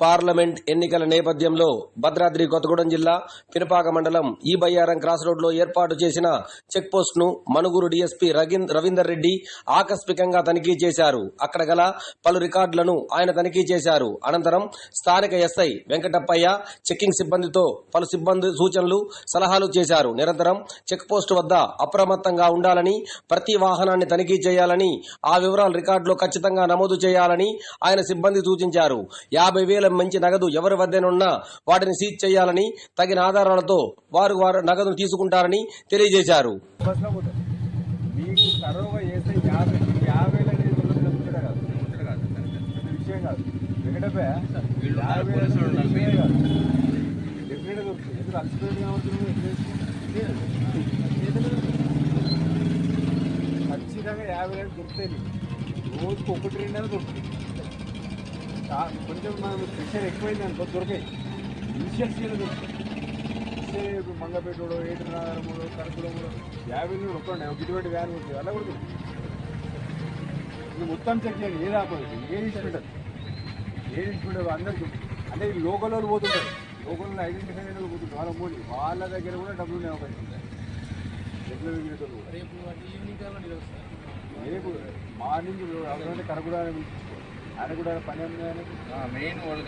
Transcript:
Parliament ఎన్నికల నేపథ్యంలో భద్రాద్రి కొత్తగూడెం జిల్లా పినపాక మండలం ఈ బయ్యారం క్రాస్ రోడ్లో ఏర్పాటు చేసిన చెక్పోస్ట్ను మనుగురు డీఎస్పీ రవీందర్ రెడ్డి ఆకస్మికంగా తనిఖీ చేశారు. అక్కడ గల పలు రికార్డులను ఆయన తనిఖీ చేశారు. అనంతరం స్థానిక ఎస్ఐ వెంకటప్పయ్య చెక్కింగ్ సిబ్బందితో పలు సిబ్బంది సూచనలు సలహాలు చేశారు. నిరంతరం చెక్పోస్ట్ వద్ద అప్రమత్తంగా ఉండాలని ప్రతి వాహనాన్ని తనిఖీ చేయాలని ఆ వివరాలు రికార్డులో ఖచ్చితంగా నమోదు చేయాలని ఆయన సిబ్బంది సూచించారు. యాభై వేల మంచి నగదు ఎవరి వద్దనున్నా వాటిని సీజ్ చేయాలని తగిన ఆధారాలతో వారు వారు నగదును తీసుకుంటారని తెలియజేశారు. యాభై యాభై కాదు ముచ్చట కాదు విషయం కాదు యాభై కాదు ఖచ్చితంగా యాభై వేలు దొరుకుతాయి. రోజుకి ఒకటి రెండైనా దొరుకుతుంది కొంచెం మనం ప్రెషర్ ఎక్కువైంది అనుకో దొరికాయి. ఇనిషియల్ సీలో దొరుకుతాయి. ఇస్తే ఇప్పుడు మంగపేటోడు ఏటునాగరముడు కరకులముడు యాభై నుండి ఒక్క ఇటువంటి వ్యాన్ ఉంటుంది అలా కూడా. నువ్వు మొత్తం చెక్ చేయండి ఏది ఆపోజిట్ ఏది ఇష్టం ఏది ఇష్టం అందరికి అంటే ఈ లోకల్ వాళ్ళు పోతుంటారు. లోకల్ ఐడెంటిఫై అయిన వాళ్ళు పోతుంటారు. వాళ్ళ మూలి వాళ్ళ దగ్గర కూడా డబ్బులు ఉన్నాయి అవకాశం ఉంటాయి. రేపు మార్నింగ్ అవసరమైతే కరకుడ ఆయన కూడా పని ఉంది ఆయనకు మెయిన్ వాళ్ళు